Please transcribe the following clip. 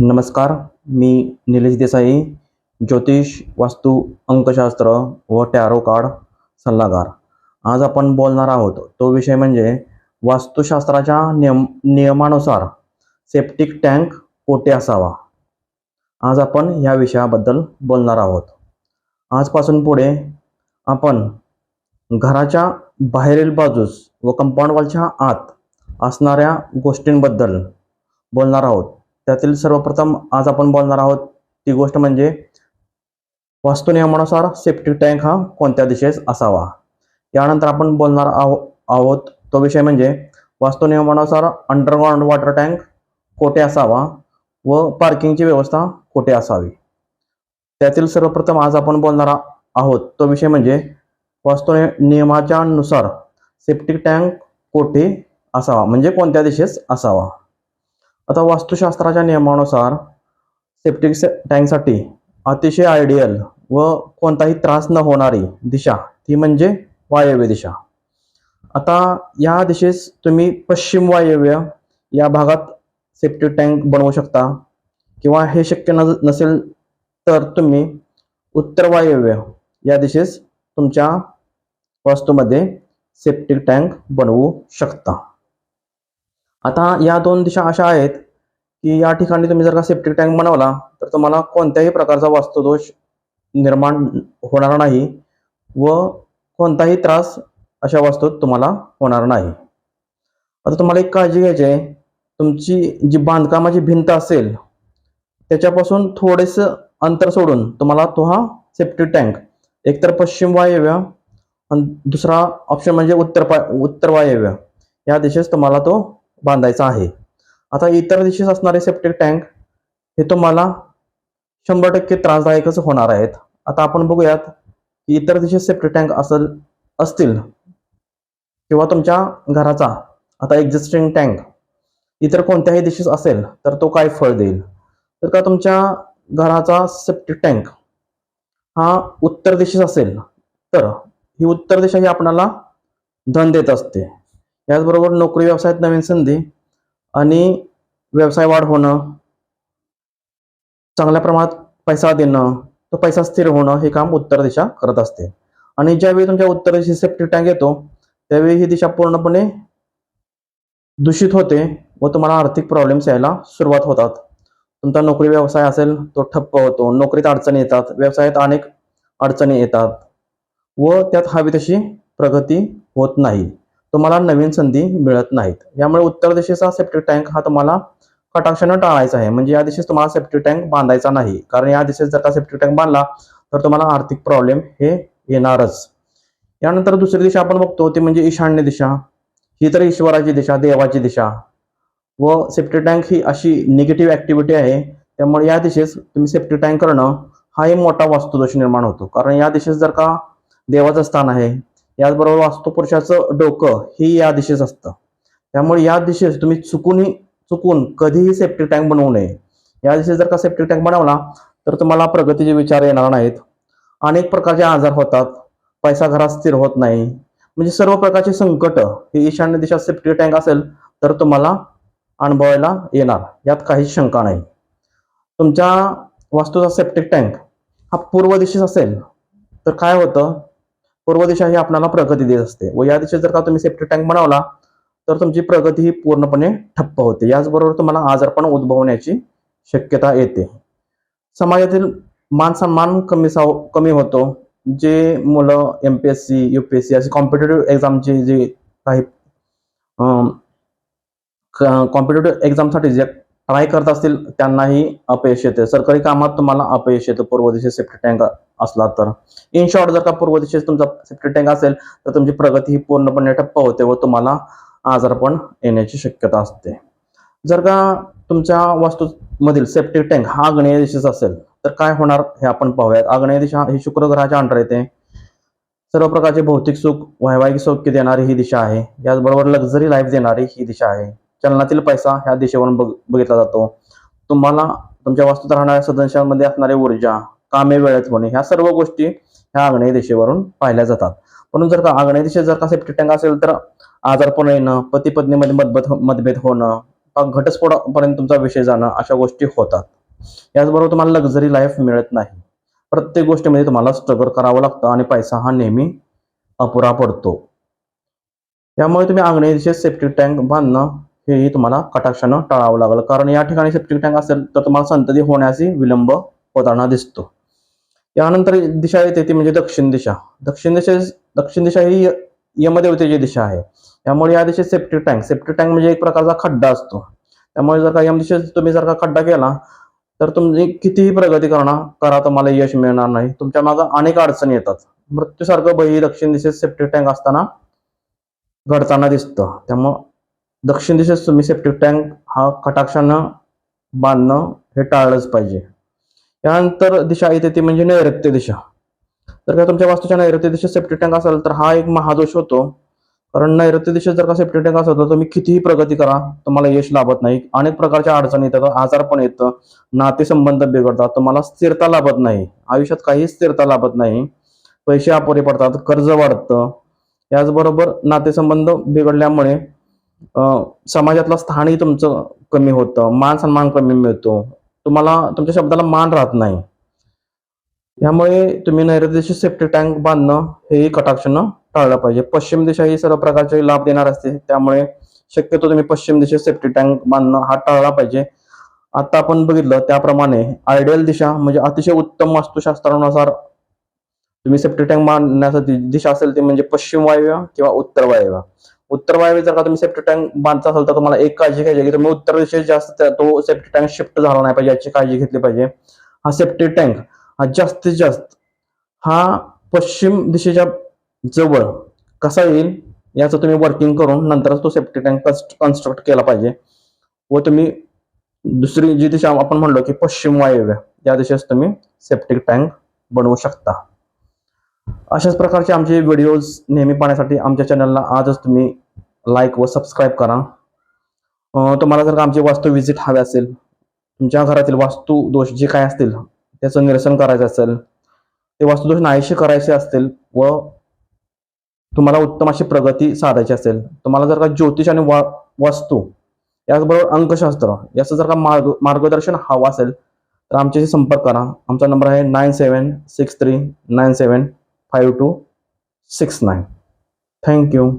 नमस्कार मी निलेश देसाई ज्योतिष वास्तू अंकशास्त्र व टॅरो कार्ड सल्लागार. आज आपण बोलणार आहोत तो विषय म्हणजे वास्तुशास्त्राच्या नियम नियमानुसार सेप्टिक टँक कोठे असावा? आज आपण या विषयाबद्दल बोलणार आहोत. आजपासून पुढे आपण घराच्या बाहेरील बाजूस व कंपाऊंड वॉलच्या आत असणाऱ्या गोष्टींबद्दल बोलणार आहोत. त्यातील सर्वप्रथम आज आपण बोलणार आहोत ती गोष्ट म्हणजे वास्तुनियमानुसार सेप्टिक टँक हा कोणत्या दिशेस असावा? यानंतर आपण बोलणार आहो आहोत तो विषय म्हणजे वास्तुनियमानुसार अंडरग्राउंड वॉटर टँक कोठे असावा व पार्किंगची व्यवस्था कोठे असावी? त्यातील सर्वप्रथम आज आपण बोलणार आहोत तो विषय म्हणजे वास्तु नियमाच्या नुसार सेप्टिक टँक कोठे असावा म्हणजे कोणत्या दिशेस असावा? आता वास्तुशास्त्राच्या नियमानुसार सेप्टिक से- टँकसाठी अतिशय आयडियल व कोणताही त्रास न होणारी दिशा ती म्हणजे वायव्य दिशा. आता या दिशेस तुम्ही पश्चिम वायव्य या भागात सेप्टिक टँक बनवू शकता किंवा हे शक्य न नसेल तर तुम्ही उत्तर वायव्य या दिशेस तुमच्या वास्तूमध्ये सेप्टिक टँक बनवू शकता. आता या दोन दिशा अशा आहेत की या ठिकाणी तुम्ही जर का सेप्टिक टँक बनवला तर तुम्हाला कोणत्याही प्रकारचा वास्तुदोष निर्माण होणार नाही व कोणताही त्रास अशा वास्तूत तुम्हाला होणार नाही. आता तुम्हाला एक काळजी घ्यायची आहे. तुमची जी बांधकामाची भिंत असेल त्याच्यापासून थोडेसं अंतर सोडून तुम्हाला तो हा सेप्टिक टँक एकतर पश्चिम वायव्य आणि दुसरा ऑप्शन म्हणजे उत्तर पा उत्तर वायव्य. या दिशेस तुम्हाला तो बांधायचा आहे. आता इतर दिशेस असणारे सेप्टिक टँक हे तुम्हाला शंभर टक्के त्रासदायकच होणार आहेत. आता आपण बघूयात की इतर दिशेस सेप्टिक टँक असल असतील किंवा तुमच्या घराचा आता एक्झिस्टिंग टँक इतर कोणत्याही दिशेस असेल तर तो काय फळ देईल? तर का तुमच्या घराचा सेप्टिक टँक हा उत्तर दिशेस असेल तर ही उत्तर दिशा ही आपणाला धन देत असते. याचबरोबर नोकरी व्यवसायात नवीन संधी आणि व्यवसाय वाढ होणं चांगल्या प्रमाणात पैसा देणं तो पैसा स्थिर होणं हे काम उत्तर दिशा करत असते. आणि ज्यावेळी तुमच्या उत्तर दिशेची सेफ्टी टँक येतो त्यावेळी ही दिशा पूर्णपणे दूषित होते व तुम्हाला आर्थिक प्रॉब्लेम्स यायला सुरुवात होतात. तुमचा नोकरी व्यवसाय असेल तो ठप्प होतो नोकरीत अडचणी येतात व्यवसायात अनेक अडचणी येतात व त्यात हवी तशी प्रगती होत नाही. तुम्हाला नवीन संधी मिळत नाहीत. यामुळे उत्तर दिशेचा सेप्टिक टँक हा तुम्हाला कटाक्षानं टाळायचा आहे. म्हणजे या दिशेस तुम्हाला सेप्टिक टँक बांधायचा नाही. कारण या दिशेस जर का सेप्टिक टँक बांधला तर तुम्हाला आर्थिक प्रॉब्लेम हे येणारच. यानंतर दुसरी दिशा आपण बघतो ती म्हणजे ईशान्य दिशा. ही तर ईश्वराची दिशा देवाची दिशा. व सेप्टिक टँक ही अशी निगेटिव्ह ऍक्टिव्हिटी आहे. त्यामुळे या दिशेस तुम्ही सेप्टिक टँक करणं हा एक मोठा वास्तुदोष निर्माण होतो. कारण या दिशेस जर का देवाचं स्थान आहे याचबरोबर वास्तुपुरुषाचं डोकं ही या दिशेस असतं. त्यामुळे या दिशेस तुम्ही चुकूनही चुकून कधीही सेप्टिक टँक बनवू नये. या दिशेस जर का सेप्टिक टँक बनवला तर तुम्हाला प्रगतीचे विचार येणार नाहीत. अनेक प्रकारचे आजार होतात. पैसा घरात स्थिर होत नाही. म्हणजे सर्व प्रकारचे संकट हे ईशान्य दिशा सेप्टिक टँक असेल तर तुम्हाला अनुभवायला येणार. यात काहीच शंका नाही. तुमच्या वास्तूचा सेप्टिक टँक हा पूर्व दिशेस असेल तर काय होतं? पूर्व दिशा ही आपल्याला प्रगती देत असते. व या दिशेत जर का तुम्ही सेफ्टी टँक बनवला तर तुमची प्रगती ही पूर्णपणे ठप्प होते. याचबरोबर तुम्हाला आजारपण उद्भवण्याची शक्यता येते. समाजातील मान सन्मान कमी साव कमी होतो. जे मुलं M P S C U P S C अशी कॉम्पिटेटिव्ह एक्झामचे जे काही कॉम्पिटेटिव्ह एक्झामसाठी जे ट्राय करत असतील त्यांनाही अपयश येते. सरकारी कामात तुम्हाला अपयश येतं पूर्व दिशेत सेफ्टी टँक असला तर. इन शॉर्ट जर का पूर्व दिशेत तुमचा सेफ्टी टँक असेल तर तुमची प्रगती ही पूर्णपणे ठप्प होते व तुम्हाला आजारपण येण्याची शक्यता असते. जर का तुमच्या वास्तूमधील सेफ्टी टँक हा आग्नेय दिशेचा असेल तर काय होणार हे आपण पाहूयात. आग्नेय दिशा ही शुक्र ग्रहाच्या अंडर येते. सर्व प्रकारचे भौतिक सुख वैवाहिक सौख्य देणारी ही दिशा आहे. याचबरोबर लक्झरी लाईफ देणारी ही दिशा आहे. चलनातील पैसा ह्या दिशेवरून बघ बघितला जातो. तुम्हाला तुमच्या वास्तूत राहणाऱ्या सदस्यांमध्ये असणारी ऊर्जा कामे वेळेत होणे ह्या सर्व गोष्टी ह्या आग्नेय दिशेवरून पाहिल्या जातात. म्हणून जर का आग्नेय दिशेत जर का सेफ्टी टँक असेल तर आजारपण येणं पती पत्नीमध्ये मतभेद हो, मतभेद होणं घटस्फोटापर्यंत तुमचा विषय जाणं अशा गोष्टी होतात. याचबरोबर तुम्हाला लक्झरी लाईफ मिळत नाही. प्रत्येक गोष्टीमध्ये तुम्हाला स्ट्रगल करावं लागतं आणि पैसा हा नेहमी अपुरा पडतो. त्यामुळे तुम्ही अंगणेचे सेफ्टी टँक बांधणं हेही तुम्हाला कटाक्षानं टाळावं लागलं. कारण या ठिकाणी सेप्टिक टँक असेल तर तुम्हाला संतती होण्याची विलंब होताना दिसतो. यानंतर दिशा येते ती म्हणजे दक्षिण दिशा. दक्षिण दिशे दक्षिण दिशा ही यमदेवतेची दिशा आहे. त्यामुळे या दिशेत सेफ्टी टँक सेफ्टी टँक म्हणजे एक प्रकारचा खड्डा असतो. त्यामुळे जर का यम दिशेत तुम्ही जर का खड्डा केला तर तुम्ही कितीही प्रगती करणार करा तुम्हाला यश मिळणार नाही. तुमच्या मागं अनेक अडचणी येतात. मृत्यूसारखं बही दक्षिण दिशेत सेफ्टी टँक असताना घडताना दिसतं. त्यामुळं दक्षिण दिशेत तुम्ही सेफ्टी टँक हा कटाक्षानं बांधणं हे टाळलंच पाहिजे. त्यानंतर दिशा येते ती म्हणजे नैऋत्य दिशा. जर का तुमच्या वास्तूच्या नैऋत्य दिशेत सेफ्टी टँक असेल तर हा एक महादोष होतो. कारण नैऋत्य दिशेत जर का सेफ्टी टँक असेल तर तुम्ही कितीही प्रगती करा तुम्हाला यश लाभत नाही. अनेक प्रकारच्या अडचणी येतात आजार पण येतं नातेसंबंध बिघडतात तुम्हाला स्थिरता लाभत नाही. आयुष्यात काही स्थिरता लाभत नाही. पैसे अपुरे पडतात कर्ज वाढतं. याचबरोबर नातेसंबंध बिघडल्यामुळे समाजातलं स्थानही तुमचं कमी होतं मान सन्मान कमी मिळतो. तुम्हाला तुमच्या शब्दाला मान राहत नाही. यामुळे तुम्ही नैऋत्य सेफ्टी टँक बांधणं हेही कटाक्षानं टाळलं पाहिजे. पश्चिम दिशा ही सर्व प्रकारचे लाभ देणार असते त्यामुळे शक्यतो तुम्ही पश्चिम दिशेत सेफ्टी टँक बांधणं हा टाळला पाहिजे. आता आपण बघितलं त्याप्रमाणे आयडियल दिशा म्हणजे अतिशय उत्तम वास्तुशास्त्रानुसार तुम्ही सेफ्टी टँक बांधण्यासाठी दिशा असेल ती म्हणजे पश्चिम वायव्य किंवा उत्तर वायव्य. उत्तर वायव्य जर का तुम्ही सेफ्टी टँक बांधता असाल तर तुम्हाला एक काळजी घ्यायची की तुम्ही उत्तर दिशेत जास्त तो सेफ्टी टँक शिफ्ट झाला नाही पाहिजे याची काळजी घेतली पाहिजे. हा सेफ्टी टँक हा जास्तीत जास्त हा पश्चिम दिशेच्या जवळ कसा येईल याचं तुम्ही वर्किंग करून नंतरच तो सेफ्टी टँक कन्स्ट्रक्ट केला पाहिजे. व तुम्ही दुसरी जी दिशा आपण म्हणलो की पश्चिम वायव्य या दिशेस तुम्ही सेफ्टी टँक बनवू शकता. अशाच प्रकारचे आमचे व्हिडिओज नेहमी पाहण्यासाठी आमच्या चॅनलला आजच तुम्ही लाईक व सबस्क्राईब करा. तुम्हाला जर का आमची वास्तू व्हिजिट हवी असेल तुमच्या घरातील वास्तू दोष जे काय असतील त्याचं निरसन करायचं असेल ते वास्तुदोष नाहीशी करायचे असतील व तुम्हाला उत्तम अशी प्रगती साधायची असेल तुम्हाला जर का ज्योतिष आणि वा वास्तू याचबरोबर अंकशास्त्र याचं जर का मार्ग मार्गदर्शन हवं असेल तर आमच्याशी संपर्क करा. आमचा नंबर आहे nine seven six three nine seven five two six nine thank you